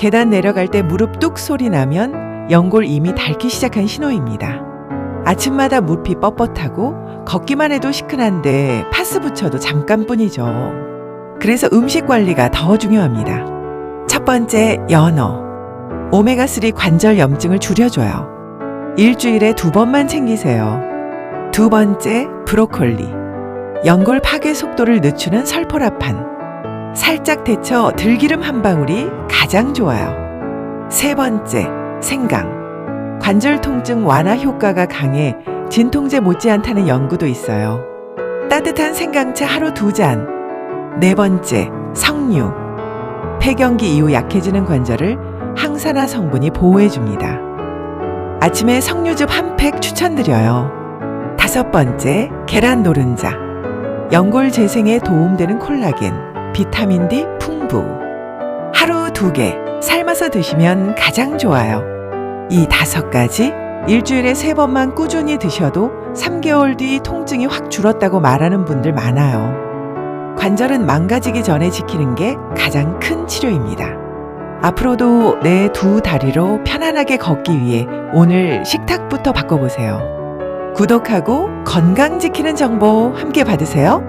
계단 내려갈 때 무릎 뚝 소리 나면 연골 이미 닳기 시작한 신호입니다. 아침마다 무릎이 뻣뻣하고 걷기만 해도 시큰한데 파스 붙여도 잠깐뿐이죠. 그래서 음식 관리가 더 중요합니다. 첫 번째, 연어. 오메가3 관절 염증을 줄여줘요. 일주일에 두 번만 챙기세요. 두 번째, 브로콜리. 연골 파괴 속도를 늦추는 설포라판. 살짝 데쳐 들기름 한 방울이 가장 좋아요. 세 번째, 생강. 관절 통증 완화 효과가 강해 진통제 못지않다는 연구도 있어요. 따뜻한 생강차 하루 두 잔. 네 번째, 석류. 폐경기 이후 약해지는 관절을 항산화 성분이 보호해줍니다. 아침에 석류즙 한 팩 추천드려요. 다섯 번째, 계란 노른자. 연골 재생에 도움되는 콜라겐, 비타민 D 풍부. 하루 두 개, 삶아서 드시면 가장 좋아요. 이 다섯 가지 일주일에 세 번만 꾸준히 드셔도 3개월 뒤 통증이 확 줄었다고 말하는 분들 많아요. 관절은 망가지기 전에 지키는 게 가장 큰 치료입니다. 앞으로도 내 두 다리로 편안하게 걷기 위해 오늘 식탁부터 바꿔보세요. 구독하고 건강 지키는 정보 함께 받으세요.